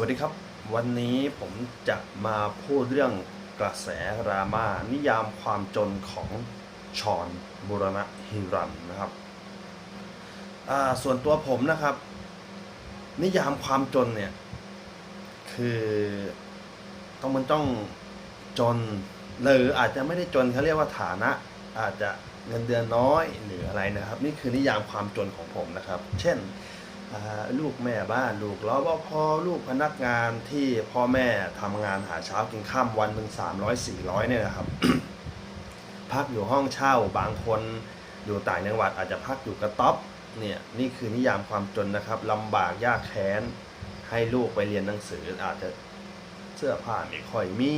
วัสดีครับ วันนี้ผมจะมาพูดเรื่องกระแสราม่านิยามความจนของชอนบุรณะฮิรันนะครับส่วนตัวผมนะครับ นิยามความจนเนี่ย คือต้องมันต้องจน หรืออาจจะไม่ได้จนเขาเรียกว่าฐานะ อาจจะเงินเดือนน้อยหรืออะไรนะครับ นี่คือนิยามความจนของผมนะครับ เช่น ลูกแม่บ้านลูกรปภลูกพนักงานที่พ่อแม่ทำงานหาเช้ากินข้ามวันหนึ่งสามร้อยสี่ร้อยเนี่ยนะครับ พักอยู่ห้องเช่าบางคนอยู่ต่างจังหวัดอาจจะพักอยู่กระต๊อบเนี่ยนี่คือนิยามความจนนะครับลำบากยากแค้นให้ลูกไปเรียนหนังสืออาจจะเสื้อผ้าไม่ค่อยมี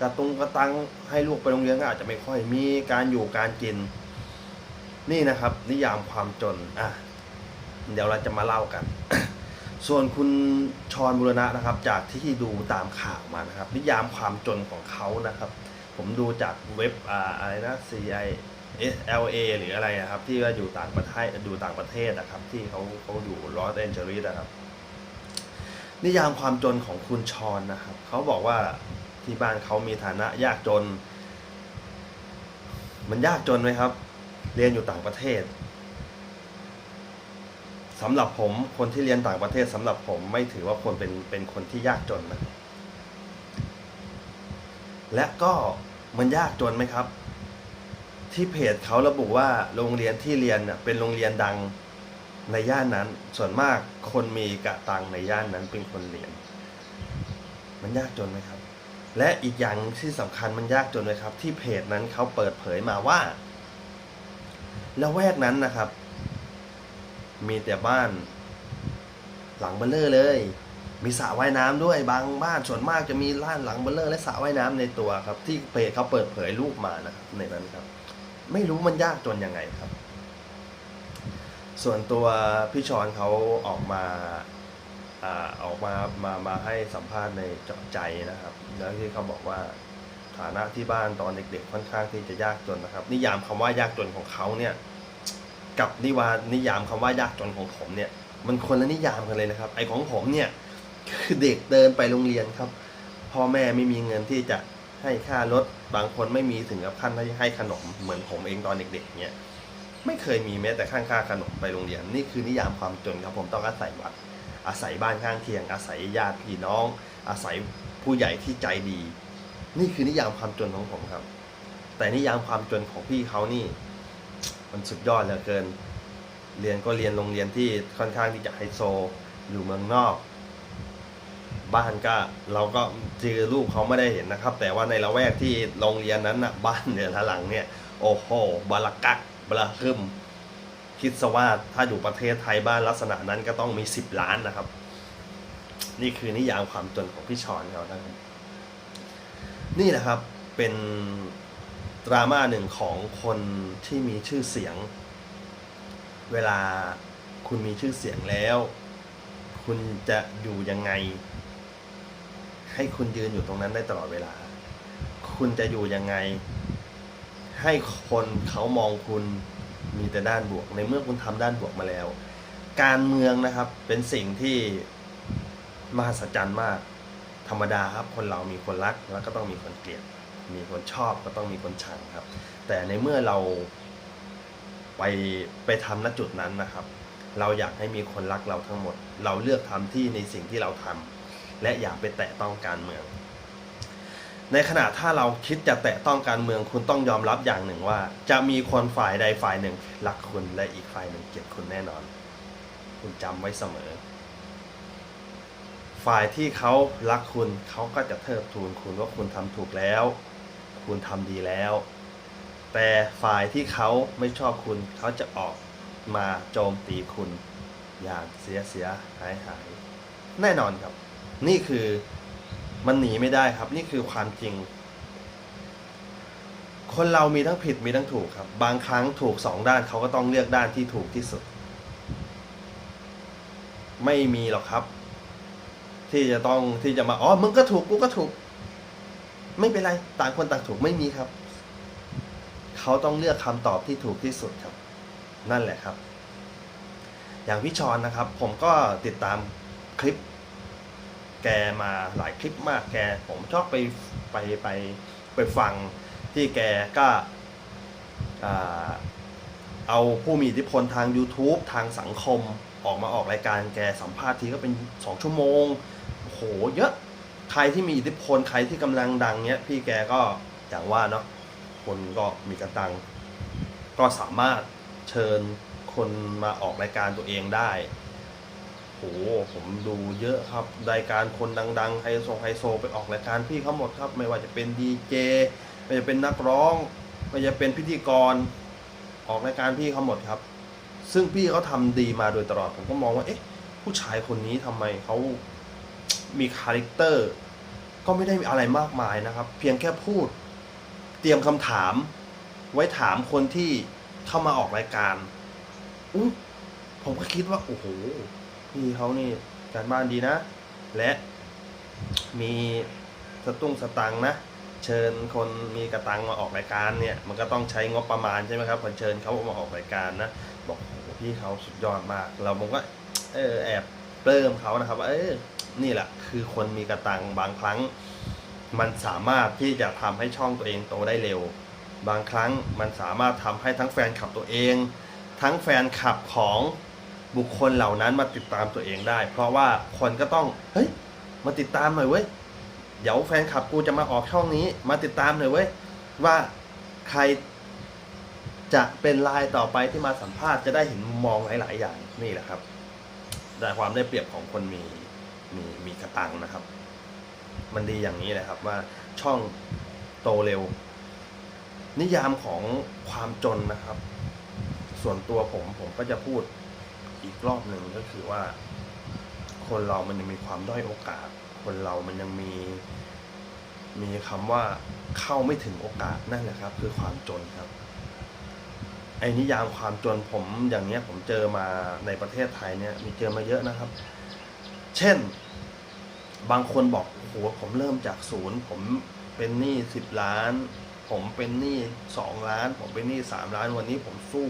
กระตุงกระตังให้ลูกไปโรงเรียนก็อาจจะไม่ค่อยมีการอยู่การกิน นี่นะครับ นิยามความจนอะ เดี๋ยวเราจะมาเล่ากัน ส่วนคุณชอนบุรณะนะครับ จากที่ดูตามข่าวมานะครับ นิยามความจนของเขานะครับ ผมดูจากเว็บอะไรนะ CI SLA หรืออะไรนะครับ ที่ว่าอยู่ต่างประเทศอยู่ต่างประเทศนะครับ ที่เขาเขาอยู่ลอสแอนเจลิสนะครับ นิยามความจนของคุณชอนนะครับเขาบอกว่าที่บ้านเขามีฐานะยากจน มันยากจนไหมครับ เรียนอยู่ต่างประเทศ สำหรับผมคนที่เรียนต่างประเทศสำหรับผมไม่ถือว่าคนเป็นเป็นคนที่ยากจนนะและก็มันยากจนไหมครับ ที่เพจเขาระบุว่าโรงเรียนที่เรียนน่ะเป็นโรงเรียนดังในย่านนั้น ส่วนมากคนมีกะตังในย่านนั้นเป็นคนเรียน มันยากจนไหมครับ และอีกอย่างที่สำคัญมันยากจนไหมครับ ที่เพจนั้นเขาเปิดเผยมาว่าละแวกนั้นนะครับ มีแต่บ้าน หลังเบลเลอร์เลย มีสระว่ายน้ำด้วยบางบ้านส่วนมากจะมีล้านหลังเบลเลอร์และสระว่ายน้ำในตัวครับ ที่เพจเขาเปิดเผยรูปมานะครับในนั้นครับ ไม่รู้มันยากจนยังไงครับ ส่วนตัวพี่ชอนเขาออกมาออกมามามาให้สัมภาษณ์ในเจาะใจนะครับ แล้วที่เขาบอกว่าฐานะที่บ้านตอนเด็กๆค่อนข้างที่จะยากจนนะครับ นิยามคำว่ายากจนของเขาเนี่ย กับนิวานิยามคำว่ายากจนของผมเนี่ย มันคนละนิยามกันเลยนะครับ ไอของผมเนี่ยคือเด็กเดินไปโรงเรียนครับ พ่อแม่ไม่มีเงินที่จะให้ค่ารถบางคนไม่มีถึงกับขั้นที่ให้ขนมเหมือนผมเองตอนเด็กๆเนี่ยไม่เคยมีแม้แต่ข้างค่าขนมไปโรงเรียน นี่คือนิยามความจนครับผมต้องอาศัยวัดอาศัยบ้านข้างเคียง อาศัยญาติพี่น้อง อาศัยผู้ใหญ่ที่ใจดี นี่คือนิยามความจนของผมครับ แต่นิยามความจนของพี่เขานี่ มันสุดยอดเหลือเกิน เรียนก็เรียนโรงเรียนที่ค่อนข้างที่จะไฮโซอยู่เมืองนอก บ้านก็เราก็เจอลูกเขาไม่ได้เห็นนะครับ แต่ว่าในละแวกที่โรงเรียนนั้นนะบ้านเดือนละหลังเนี่ย โอ้โหบาลักกักบลาคึมคิดซะว่าถ้าอยู่ประเทศไทยบ้านลักษณะนั้นก็ต้องมีสิบล้านนะครับ นี่คือนิยามความจนของพี่ชอนเขานะครับ นี่แหละครับเป็น ดราม่าหนึ่งของคนที่มีชื่อเสียง เวลาคุณมีชื่อเสียงแล้ว คุณจะอยู่ยังไง ให้คุณยืนอยู่ตรงนั้นได้ตลอดเวลา คุณจะอยู่ยังไง ให้คนเขามองคุณมีแต่ด้านบวก ในเมื่อคุณทำด้านบวกมาแล้ว การเมืองนะครับเป็นสิ่งที่มหัศจรรย์มาก ธรรมดาครับ คนเรามีคนรักแล้วก็ต้องมีคนเกลียด มีคนชอบก็ต้องมีคนชังครับ แต่ในเมื่อเราไปไปทำณจุดนั้นนะครับ เราอยากให้มีคนรักเราทั้งหมด เราเลือกทำที่ในสิ่งที่เราทำและอย่าไปแตะต้องการเมือง ในขณะถ้าเราคิดจะแตะต้องการเมืองคุณต้องยอมรับอย่างหนึ่งว่า จะมีคนฝ่ายใดฝ่ายหนึ่งรักคุณและอีกฝ่ายหนึ่งเกลียดคุณแน่นอน คุณจำไว้เสมอฝ่ายที่เขารักคุณเขาก็จะเทิดทูนคุณว่าคุณทำถูกแล้ว คุณทำดีแล้ว แต่ฝ่ายที่เขาไม่ชอบคุณเขาจะออกมาโจมตีคุณ อย่างเสียเสียหายหายแน่นอนครับ นี่คือมันหนีไม่ได้ครับ นี่คือความจริง คนเรามีทั้งผิดมีทั้งถูกครับ บางครั้งถูกสองด้านเขาก็ต้องเลือกด้านที่ถูกที่สุด ไม่มีหรอกครับ ที่จะต้องที่จะมาอ๋อมึงก็ถูกกูก็ถูก ไม่เป็นไรต่างคนต่างถูกไม่มีครับ เขาต้องเลือกคำตอบที่ถูกที่สุดครับ นั่นแหละครับ อย่างพี่ชอนนะครับ ผมก็ติดตามคลิป แกมาหลายคลิปมากแก ผมชอบไปไปไปไปฟังที่แกก็อ่าเอาผู้มีอิทธิพลทาง YouTube ทางสังคมออกมาออกรายการแกสัมภาษณ์ทีก็เป็น 2 ชั่วโมงโหเยอะ ใครที่มีอิทธิพลใครที่กำลังดังเนี้ยพี่แกก็อย่างว่าเนาะคนก็มีกระตัง ก็สามารถเชิญคนมาออกรายการตัวเองได้โหผมดูเยอะครับรายการคนดังๆไฮโซไฮโซ ไปออกรายการพี่เขาหมดครับ ไม่ว่าจะเป็นดีเจไม่ว่าจะเป็นนักร้องไม่ว่าจะเป็นพิธีกร ออกรายการพี่เขาหมดครับ ซึ่งพี่เขาทำดีมาโดยตลอดผมก็มองว่าเอ๊ะผู้ชายคนนี้ทำไมเขา มีคาแรคเตอร์ก็ไม่ได้มีอะไรมากมายนะครับ เพียงแค่พูด เตรียมคำถาม ไว้ถามคนที่เข้ามาออกรายการอู้ผมก็คิดว่า โอ้โหพี่เขานี่การบ้านดีนะ และมีสตุ้งสตังนะ เชิญคนมีกระตังมาออกรายการเนี่ย มันก็ต้องใช้งบประมาณใช่ไหมครับพอเชิญเขามาออกรายการนะ บอกโอ้โหพี่เขาสุดยอดมาก เราผมก็เออแอบเติมเขานะครับว่าเออ นี่แหละ คือคนมีกระตังบางครั้ง มันสามารถที่จะทำให้ช่องตัวเองโตได้เร็ว บางครั้งมันสามารถทำให้ทั้งแฟนคลับตัวเอง ทั้งแฟนคลับของบุคคลเหล่านั้นมาติดตามตัวเองได้ เพราะว่าคนก็ต้องเฮ้ยมาติดตามหน่อยเว้ยเดี๋ยวแฟนคลับกูจะมาออกช่องนี้ มาติดตามหน่อยเว้ยว่าใครจะเป็นลายต่อไปที่มาสัมภาษณ์จะได้เห็นมุมมองหลาย ๆ อย่างนี่แหละครับแต่ความได้เปรียบของคนมี มีมีกระตังนะครับ มันดีอย่างนี้แหละครับว่าช่องโตเร็ว นิยามของความจนนะครับ ส่วนตัวผมผมก็จะพูดอีกรอบหนึ่งก็คือว่า คนเรามันยังมีความด้อยโอกาส คนเรามันยังมี มีคำว่าเข้าไม่ถึงโอกาสนั่นแหละครับ คือความจนครับไอ้นิยามความจนผมอย่างเนี้ยผมเจอมาในประเทศไทยเนี่ยมีเจอมาเยอะนะครับ เช่น บางคนบอกโหผมเริ่มจากศูนย์ผมเป็นหนี้สิบล้าน ผมเป็นหนี้สองล้าน ผมเป็นหนี้สามล้านวันนี้ผมสู้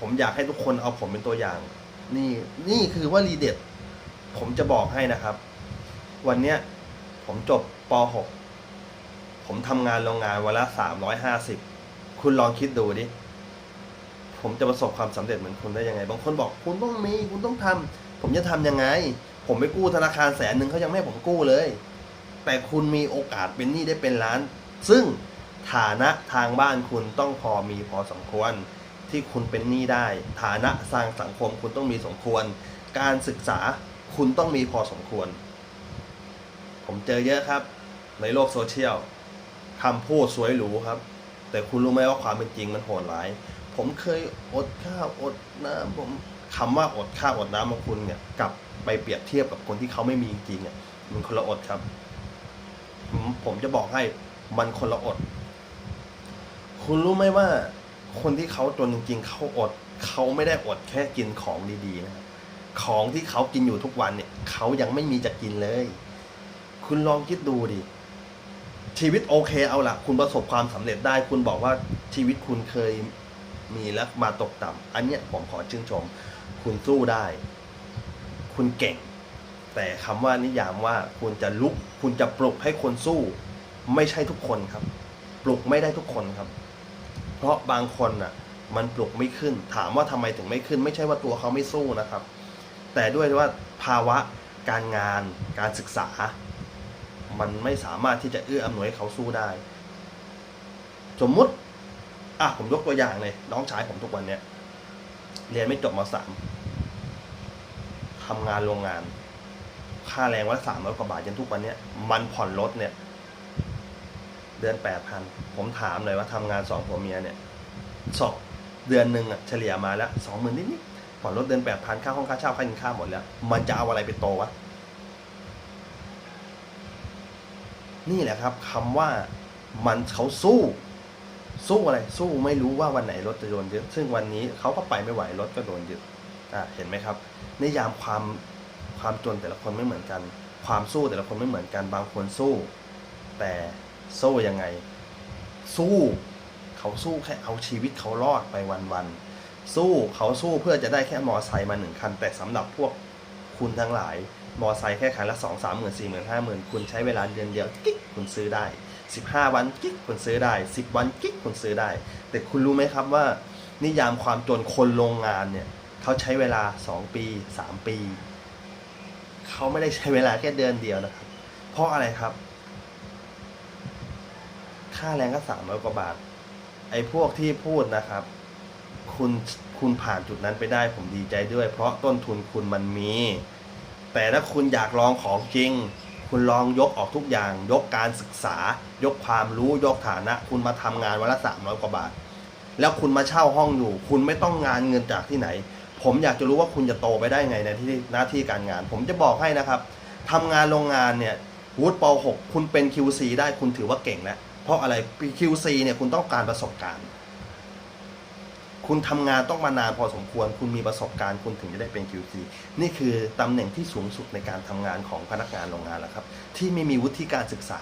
ผมอยากให้ทุกคนเอาผมเป็นตัวอย่าง นี่นี่คือว่ารีเด็ด ผมจะบอกให้นะครับ วันเนี้ยผมจบป .6 ผมทำงานโรงงานวันละสามร้อยห้าสิบคุณลองคิดดูดิผมจะประสบความสำเร็จเหมือนคุณได้ยังไง บางคนบอกคุณต้องมีคุณต้องทำผมจะทำยังไง ผมไปกู้ธนาคารแสนหนึ่งเขายังไม่ให้ผมกู้เลย แต่คุณมีโอกาสเป็นหนี้ได้เป็นล้าน ซึ่งฐานะทางบ้านคุณต้องพอมีพอสมควร ที่คุณเป็นหนี้ได้ ฐานะสร้างสังคมคุณต้องมีสมควร การศึกษาคุณต้องมีพอสมควร ผมเจอเยอะครับ ในโลกโซเชียลคำพูดสวยหรูครับ แต่คุณรู้ไหมว่าความเป็นจริงมันโหดร้าย ผมเคยอดข้าวอดน้ำผมคำว่าอดข้าวอดน้ำของคุณเนี่ยกลับ ไปเปรียบเทียบกับคนที่เขาไม่มีจริงๆอะมันคนละอดครับ ผมจะบอกให้มันคนละอด คุณรู้ไหมว่า คนที่เขาจนจริงๆเขาอด เขาไม่ได้อดแค่กินของดีๆนะของที่เขากินอยู่ทุกวันเนี่ยเขายังไม่มีจะกินเลย คุณลองคิดดูดิชีวิตโอเคเอาละคุณประสบความสำเร็จได้ คุณบอกว่าชีวิตคุณเคยมีแล้วมาตกต่ำอันเนี้ยผมขอชื่นชม คุณสู้ได้ คุณเก่ง แต่คำว่านิยามว่าคุณจะลุก คุณจะปลุกให้คนสู้ ไม่ใช่ทุกคนครับ ปลุกไม่ได้ทุกคนครับ เพราะบางคนน่ะ มันปลุกไม่ขึ้น ถามว่าทำไมถึงไม่ขึ้น ไม่ใช่ว่าตัวเขาไม่สู้นะครับ แต่ด้วยว่าภาวะการงาน การศึกษา มันไม่สามารถที่จะเอื้ออำนวยให้เขาสู้ได้ สมมุติอะผมยกตัวอย่างเลย น้องชายผมทุกวันเนี้ยเรียนไม่จบมสาม ทำงานโรงงาน ค่าแรงวันละสามร้อยกว่าบาทจนทุกวันเนี้ยมันผ่อนรถเนี่ย เดือนแปดพันผมถามเลยว่าทำงานสองผัวเมียเนี่ยสองเดือนหนึ่งอะเฉลี่ยมาแล้วสองหมื่นนิดๆผ่อนรถเดือนแปดพันค่าห้องค่าเช่าค่ากินข้าวหมดแล้ว มันจะเอาอะไรไปโตวะนี่แหละครับคำว่ามันเขาสู้ สู้อะไรสู้ไม่รู้ว่าวันไหนรถจะโดนยึดซึ่งวันนี้เขาก็ไปไม่ไหวรถก็โดนยึด อะเห็นไหมครับนิยามความความจนแต่ละคนไม่เหมือนกัน ความสู้แต่ละคนไม่เหมือนกันบางคนสู้ แต่สู้ยังไง สู้เขาสู้แค่เอาชีวิตเขารอดไปวันๆสู้เขาสู้เพื่อจะได้แค่มอไซค์มาหนึ่งคัน แต่สำหรับพวกคุณทั้งหลาย มอไซค์แค่คันละสองสามหมื่นสี่หมื่นห้าหมื่นคุณใช้เวลาเดือนเดียวกิ๊กคุณซื้อได้สิบห้าวันกิ๊กคุณซื้อได้สิบวันกิ๊กคุณซื้อได้ แต่คุณรู้ไหมครับว่า นิยามความจนคนโรงงานเนี่ย เขาใช้เวลาสองปีสามปี เขาไม่ได้ใช้เวลาแค่เดือนเดียวนะครับ เพราะอะไรครับ ค่าแรงก็สามร้อยกว่าบาท ไอ้พวกที่พูดนะครับ คุณคุณผ่านจุดนั้นไปได้ผมดีใจด้วย เพราะต้นทุนคุณมันมี แต่ถ้าคุณอยากลองของจริง คุณลองยกออกทุกอย่าง ยกการศึกษา ยกความรู้ยกฐานะ คุณมาทำงานวันละสามร้อยกว่าบาทแล้วคุณมาเช่าห้องอยู่ คุณไม่ต้องงานเงินจากที่ไหน ผมอยากจะรู้ว่าคุณจะโตไปได้ไงในที่หน้าที่การงาน ผมจะบอกให้นะครับทำงานโรงงานเนี่ยวุฒิป .6 คุณเป็น QC ได้คุณถือว่าเก่งแล้วเพราะอะไร QC เนี่ยคุณต้องการประสบการณ์ คุณทำงานต้องมานานพอสมควร คุณมีประสบการณ์ คุณถึงจะได้เป็น QC นี่คือตำแหน่งที่สูงสุดในการทำงานของพนักงานโรงงานแล้วครับ ที่ไม่มีวุฒิการศึกษา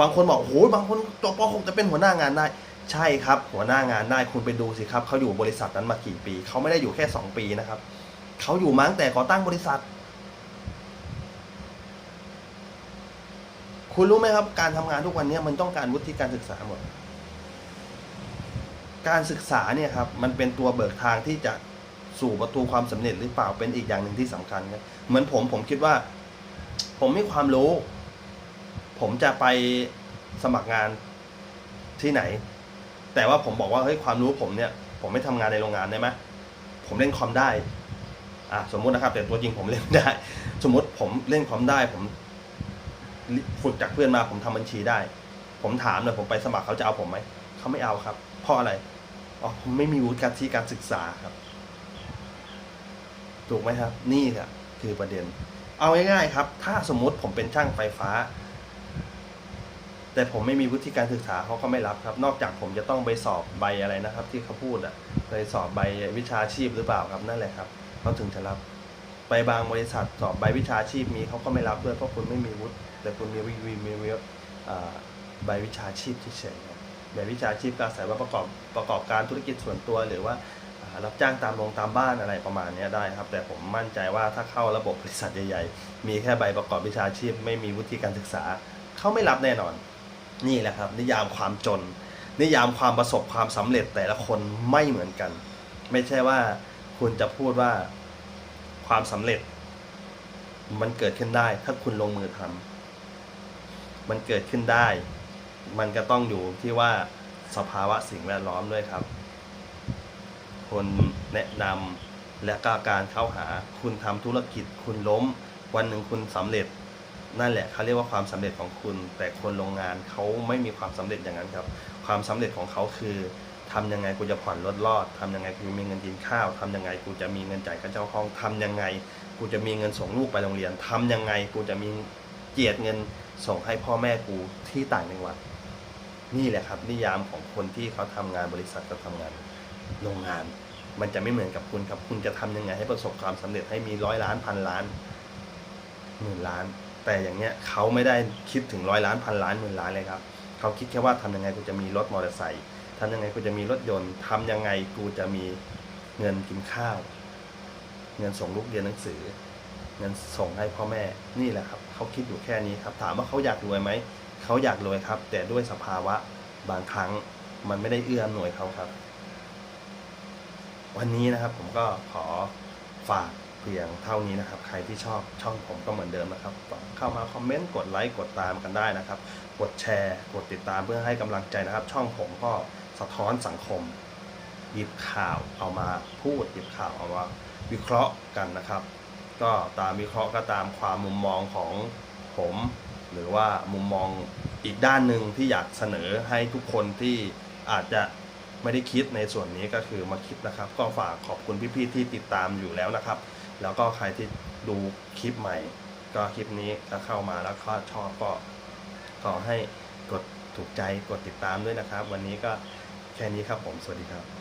บางคนบอกโอ้โหบางคนจบป .6 จะเป็นหัวหน้างานได้ ใช่ครับ หัวหน้างานได้คุณไปดูสิครับเขาอยู่บริษัทนั้นมากี่ปี เขาไม่ได้อยู่แค่สองปีนะครับ เขาอยู่มาตั้งแต่ก่อตั้งบริษัท คุณรู้ไหมครับ การทำงานทุกวันนี้มันต้องการวุฒิการศึกษาหมด การศึกษาเนี่ยครับ มันเป็นตัวเบิกทางที่จะสู่ประตูความสำเร็จหรือเปล่าเป็นอีกอย่างหนึ่งที่สำคัญครับเหมือนผมผมคิดว่า ผมมีความรู้ ผมจะไปสมัครงานที่ไหน แต่ว่าผมบอกว่าเฮ้ยความรู้ผมเนี่ย ผมไม่ทำงานในโรงงานได้ไหมผมเล่นคอมได้อะสมมุตินะครับ แต่ตัวจริงผมเล่นไม่ได้ สมมติผมเล่นคอมได้ ผมฝึกจากเพื่อนมาผมทำบัญชีได้ ผมถามเลยผมไปสมัครเขาจะเอาผมไหมเขาไม่เอาครับ เพราะอะไรอ๋อผมไม่มีวุฒิการที่การศึกษาครับ ถูกไหมครับ นี่ครับคือประเด็น เอาง่ายๆครับ ถ้าสมมุติผมเป็นช่างไฟฟ้า แต่ผมไม่มีวุฒิการศึกษาเขาก็ไม่รับครับ นอกจากผมจะต้องไปสอบใบอะไรนะครับ ที่เขาพูดอะไปสอบใบวิชาชีพหรือเปล่าครับนั่นแหละครับเขาถึงจะรับไปบางบริษัทสอบใบวิชาชีพมีเขาก็ไม่รับด้วยเพราะคุณไม่มีวุฒิแต่คุณมีวิวีมีวิใบวิชาชีพเฉยๆใบวิชาชีพก็อาศัยว่าประกอบประกอบการธุรกิจส่วนตัวหรือว่ารับจ้างตามโรงตามบ้านอะไรประมาณนี้ได้ครับ แต่ผมมั่นใจว่าถ้าเข้าระบบบริษัทใหญ่ ๆ มีแค่ใบประกอบวิชาชีพ ไม่มีวุฒิการศึกษาเขาไม่รับแน่นอน นี่แหละครับ นิยามความจน นิยามความประสบความสำเร็จแต่ละคนไม่เหมือนกัน ไม่ใช่ว่าคุณจะพูดว่าความสำเร็จ มันเกิดขึ้นได้ ถ้าคุณลงมือทำมันเกิดขึ้นได้ มันก็ต้องอยู่ที่ว่าสภาวะสิ่งแวดล้อมด้วยครับ คนแนะนำและก็การเข้าหาคุณทำธุรกิจคุณล้ม วันหนึ่งคุณสำเร็จ นั่นแหละเขาเรียกว่าความสำเร็จของคุณ แต่คนโรงงานเขาไม่มีความสำเร็จอย่างนั้นครับ ความสำเร็จของเขาคือทำยังไงกูจะผ่อนรถรอดทำยังไงกูจะมีเงินกินข้าวทำยังไงกูจะมีเงินจ่ายค่าเช่าห้องทำยังไงกูจะมีเงินส่งลูกไปโรงเรียนทำยังไงกูจะมีเจียดเงินส่งให้พ่อแม่กูที่ต่างจังหวัด นี่แหละครับ นิยามของคนที่เขาทำงานบริษัทกับทำงานโรงงาน มันจะไม่เหมือนกับคุณครับ คุณจะทำยังไงให้ประสบความสำเร็จให้มีร้อยล้านพันล้านหมื่นล้าน แต่อย่างเนี้ยเขาไม่ได้คิดถึงร้อยล้านพันล้านหมื่นล้านเลยครับเขาคิดแค่ว่าทำยังไงกูจะมีรถมอเตอร์ไซค์ทำยังไงกูจะมีรถยนต์ทำยังไงกูจะมีเงินกินข้าว เงินส่งลูกเรียนหนังสือ เงินส่งให้พ่อแม่นี่แหละครับเขาคิดอยู่แค่นี้ครับ ถามว่าเขาอยากรวยไหมเขาอยากรวยครับ แต่ด้วยสภาวะบางครั้งมันไม่ได้เอื้ออำนวยเขาครับ วันนี้นะครับผมก็ขอฝาก เพียงเท่านี้นะครับ ใครที่ชอบช่องผมก็เหมือนเดิมนะครับ เข้ามาคอมเมนต์ กดไลค์ กดตามกันได้นะครับ กดแชร์ กดติดตามเพื่อให้กำลังใจนะครับ ช่องผมก็สะท้อนสังคม หยิบข่าวเอามาพูด หยิบข่าวเอามาวิเคราะห์กันนะครับ ก็ตามวิเคราะห์ก็ตามความมุมมองของผม หรือว่ามุมมองอีกด้านหนึ่งที่อยากเสนอให้ทุกคนที่อาจจะไม่ได้คิดในส่วนนี้ก็คือมาคิดนะครับ ก็ฝากขอบคุณพี่ๆที่ติดตามอยู่แล้วนะครับ แล้วก็ใครที่ดูคลิปใหม่ ก็คลิปนี้ถ้าเข้ามาแล้วก็ชอบก็ขอให้กดถูกใจกดติดตามด้วยนะครับ วันนี้ก็แค่นี้ครับผม สวัสดีครับ